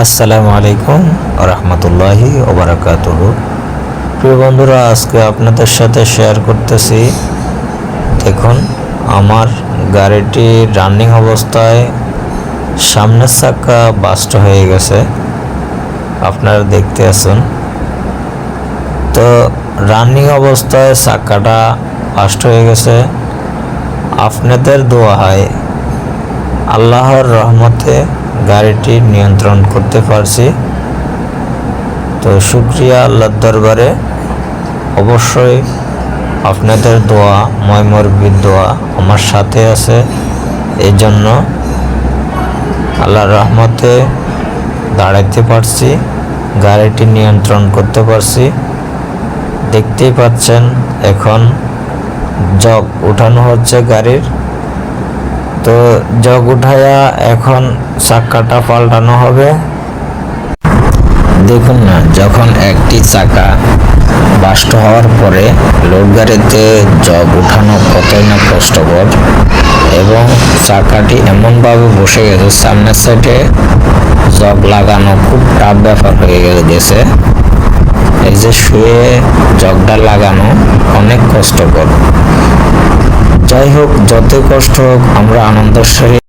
আসসালামু আলাইকুম রহমতুল্লাহি ওবরাকাতুহ প্রিয় বন্ধুরা, আজকে আপনাদের সাথে শেয়ার করতেছি, দেখুন, আমার গাড়িটি রানিং অবস্থায় সামনের চাকা বাস্ট হয়ে গেছে। আপনারা দেখতে আছেন। তো রানিং অবস্থায় চাকাটা বাস্ট হয়ে গেছে। আপনাদের দোয়া হয় আল্লাহর রহমতে গাড়িটি নিয়ন্ত্রণ করতে পারছি। তো শুক্রিয়া আল্লাহর দরবারে। অবশ্যই আপনাদের দোয়া ময়মরবির দোয়া আমার সাথে আছে। এই জন্য আল্লাহর রহমতে দাঁড়াইতে পারছি, গাড়িটি নিয়ন্ত্রণ করতে পারছি। দেখতেই পাচ্ছেন, এখন জগ উঠানো হচ্ছে গাড়ির। তো জগ উঠায়া এখন চাক্কাটা পাল্টানো হবে। দেখুন না, যখন একটি চাকা বাস্ট হওয়ার পরে লোড গাড়িতে জগ উঠানো কতই না কষ্টকর এবং চাকাটি এমনভাবে বসে গেছে, সামনের সাইডে জগ লাগানো খুব টাফ ব্যাপার হয়ে গেছে। এই যে শুয়ে জগটা লাগানো অনেক কষ্টকর। যাই হোক যত কষ্ট হোক আমরা আনন্দের সহিত